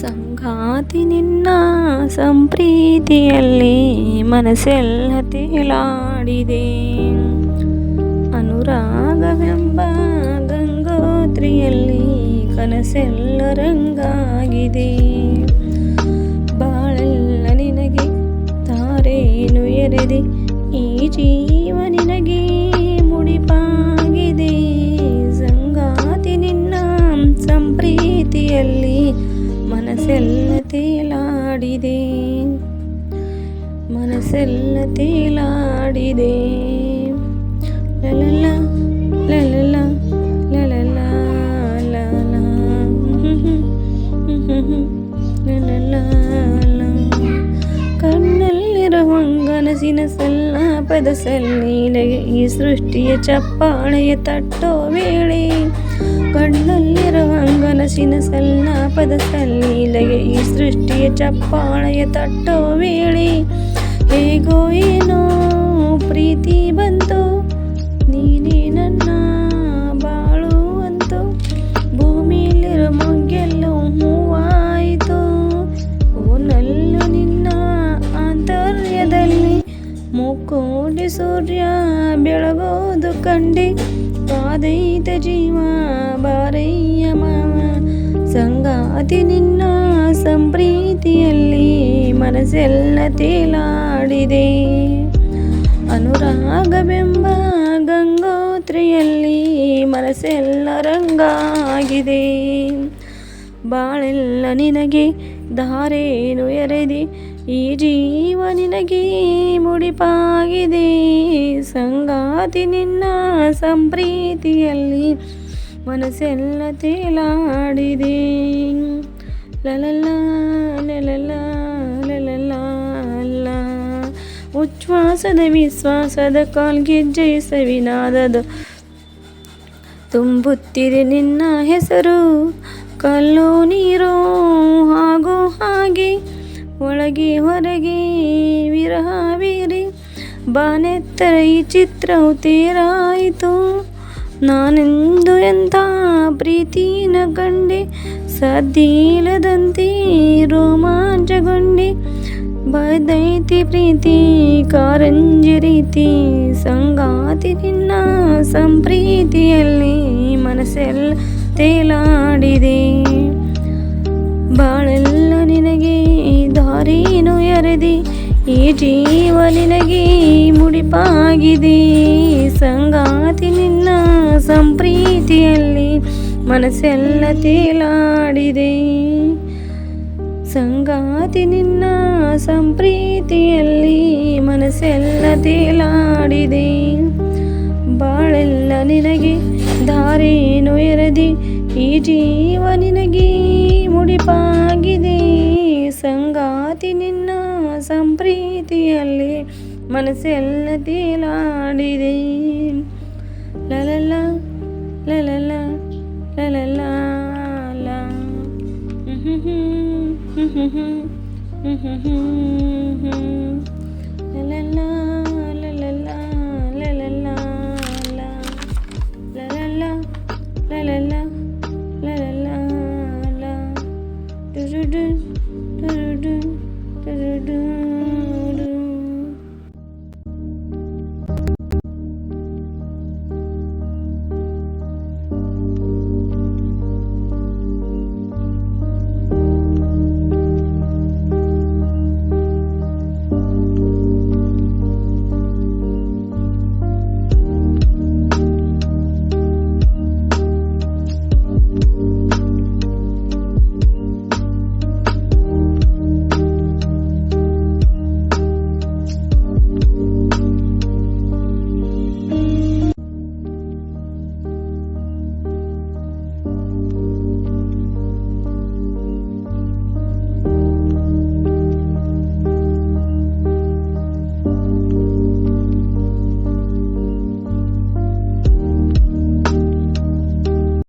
ಸಂಗಾತಿ ನಿನ್ನ ಸಂಪ್ರೀತಿಯಲ್ಲಿ ಮನಸ್ಸೆಲ್ಲ ತೇಲಾಡಿದೆ. ಅನುರಾಗವೆಂಬ ಗಂಗೋತ್ರಿಯಲ್ಲಿ ಕನಸೆಲ್ಲ ರಂಗಾಗಿದೆ. ಬಾಳೆಲ್ಲ ನಿನಗೆ ತಾರೇನು ಎರೆದೆ? ಈ ಜೀವ ಮನಸ್ಸೆಲ್ಲ ತೇಲಾಡಿದೆ ಮನಸ್ಸೆಲ್ಲ ತೇಲಾಡಿದೆ ಲಲಲ ಲಲಲ ಲಲಲ ಲಲ ಲಲಲ ಕಣ್ಣಲ್ಲಿರುವಂಗನಸಿನ ಸಲ್ಲಾಪದ ಸಲ್ಲೀಲೆಗೆ ಈ ಸೃಷ್ಟಿಯ ಚಪ್ಪಾಳೆಯ ತಟ್ಟೋ ವೇಳೆ ಕಣ್ಣಲ್ಲಿರುವಂಗನಸಿನ ಸಲ್ಲಾಪದ ಸಲ್ಲೀಲೆಗೆ ಈ ಸೃಷ್ಟಿಯ ಚಪ್ಪಾಳೆಯ ತಟ್ಟೋ ವೇಳೆ ಹೇಗೋ ಏನೋ ಪ್ರೀತಿ ಬಂತು. ನೀನೇ ನನ್ನ ಬಾಳು ಅಂತು. ಭೂಮಿಯಲ್ಲಿರೋ ಮೊಗ್ಗೆಲ್ಲೋ ಹೂವಾಯಿತು. ಓನಲ್ಲು ನಿನ್ನ ಆಂತರ್ಯದಲ್ಲಿ ಮುಕ್ಕೋಡಿ ಸೂರ್ಯ ಬೆಳಗೋದು ಕಂಡೆ. ಕಾದೈತ ಜೀವ ಬಾರಯ್ಯ ಮಾವ. ಸಂಗಾತಿ ನಿನ್ನ ಸಂಪ್ರೀತಿಯಲ್ಲಿ ಮನಸ್ಸೆಲ್ಲ ತೇಲಾಡಿದೆ. ಅನುರಾಗವೆಂಬ ಗಂಗೋತ್ರಿಯಲ್ಲಿ ಮನಸ್ಸೆಲ್ಲ ರಂಗಾಗಿದೆ. ಬಾಳೆಲ್ಲ ನಿನಗೆ, ಧಾರೇನು ಎರೆದಿ? ಈ ಜೀವ ನಿನಗೆ ಮುಡಿಪಾಗಿದೆ. ಸಂಗಾತಿ ನಿನ್ನ ಸಂಪ್ರೀತಿಯಲ್ಲಿ ಮನಸ್ಸೆಲ್ಲ ತೇಲಾಡಿದೆ. ಲಲಲ್ಲ ಲಲಲ ಲಲಲ ಲ ಉಚ್ಛ್ವಾಸದ ವಿಶ್ವಾಸದ ಕಾಲ್ಗೆಜ್ಜೆಯ ಸವಿನಾದದ. ತುಂಬುತ್ತಿದೆ ನಿನ್ನ ಹೆಸರು ಕಲ್ಲು ನೀರು ಹಾಗೂ ಹಾಗೆ ಒಳಗೆ ಹೊರಗೆ ವಿರಹ ವೀರಿ ಬಾನೆತ್ತರ ಈ ಚಿತ್ರವು ತೇರಾಯಿತು. ನಾನೆಂದು ಎಂಥ ಪ್ರೀತಿನ ಕಂಡೆ ಸದ್ದಿಲ್ಲದಂತೆ ರೋಮಾಂಚಗೊಂಡೆ. ಬದೈತಿ ಪ್ರೀತಿ, ಕಾರಂಜಿ ರೀತಿ, ಸಂಗಾತಿ ನಿನ್ನ ಸಂಪ್ರೀತಿಯಲ್ಲಿ ಮನಸ್ಸೆಲ್ಲ ತೇಲಾಡಿದೆ. ಬಾಳೆಲ್ಲ ನಿನಗೆ, ದಾರಿನು ಎರೆದಿ. ಈ ಜೀವ ನಿನಗೆ ಮುಡಿಪಾಗಿದೆ. ಸಂಗಾತಿ ನಿನ್ನ ಸಂಪ್ರೀತಿಯಲ್ಲಿ ಮನಸ್ಸೆಲ್ಲ ತೇಲಾಡಿದೆ. ಸಂಗಾತಿ ನಿನ್ನ ಸಂಪ್ರೀತಿಯಲ್ಲಿ ಮನಸ್ಸೆಲ್ಲ ತೇಲಾಡಿದೆ ಈ ಜೀವ ನಿನಗೆ ಮುಡಿಪಾಗಿದೆ ಸಂಗಾತಿ ನಿನ್ನ ಸಂಪ್ರೀತಿಯಲ್ಲಿ ಮನಸ್ಸೆಲ್ಲ ತೇಲಾಡಿದೆ ಲಲಲ ಲಲಲ ಲಲಲ ಲಲಲ